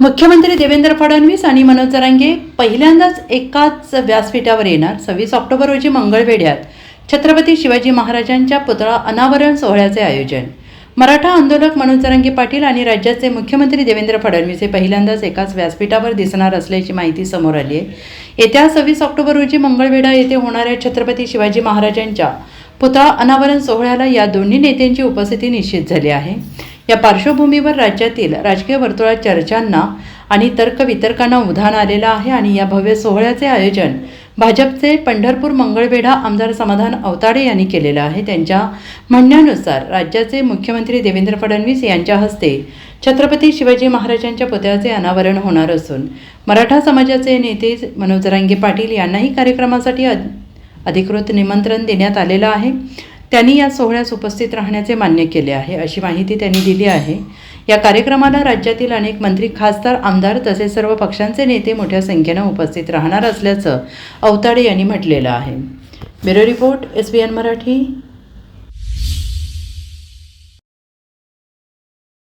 मुख्यमंत्री देवेंद्र फडणवीस आणि मनोज जरांगे पहिल्यांदाच एकाच व्यासपीठावर येणार. सव्वीस ऑक्टोबर रोजी मंगळवेढ्यात छत्रपती शिवाजी महाराजांच्या पुतळा अनावरण सोहळ्याचे आयोजन. मराठा आंदोलक मनोज जरांगे पाटील आणि राज्याचे मुख्यमंत्री देवेंद्र फडणवीस हे पहिल्यांदाच एकाच व्यासपीठावर दिसणार असल्याची माहिती समोर आली आहे. येत्या सव्वीस ऑक्टोबर रोजी मंगळवेढा येथे होणाऱ्या छत्रपती शिवाजी महाराजांच्या पुतळा अनावरण सोहळ्याला या दोन्ही नेत्यांची उपस्थिती निश्चित झाली आहे. या पार्श्वभूमीवर राज्यातील राजकीय वर्तुळात चर्चांना आणि तर्कवितर्कांना उधाण आलेलं आहे आणि या भव्य सोहळ्याचे आयोजन भाजपचे पंढरपूर मंगळवेढा आमदार समाधान अवताडे यांनी केलेलं आहे. त्यांच्या म्हणण्यानुसार राज्याचे मुख्यमंत्री देवेंद्र फडणवीस यांच्या हस्ते छत्रपती शिवाजी महाराजांच्या पुतळ्याचे अनावरण होणार असून मराठा समाजाचे नेते मनोज रांगे पाटील यांनाही कार्यक्रमासाठी अधिकृत निमंत्रण देण्यात आलेलं आहे. त्यांनी या सोहळ्यास उपस्थित राहण्याचे मान्य केले आहे अशी माहिती त्यांनी दिली आहे. या कार्यक्रमाला राज्यातील अनेक मंत्री खासदार आमदार तसेच सर्व पक्षांचे नेते मोठ्या संख्येनं उपस्थित राहणार असल्याचं अवताडे यांनी म्हटलेलं आहे. Bureau report S B N Marathi.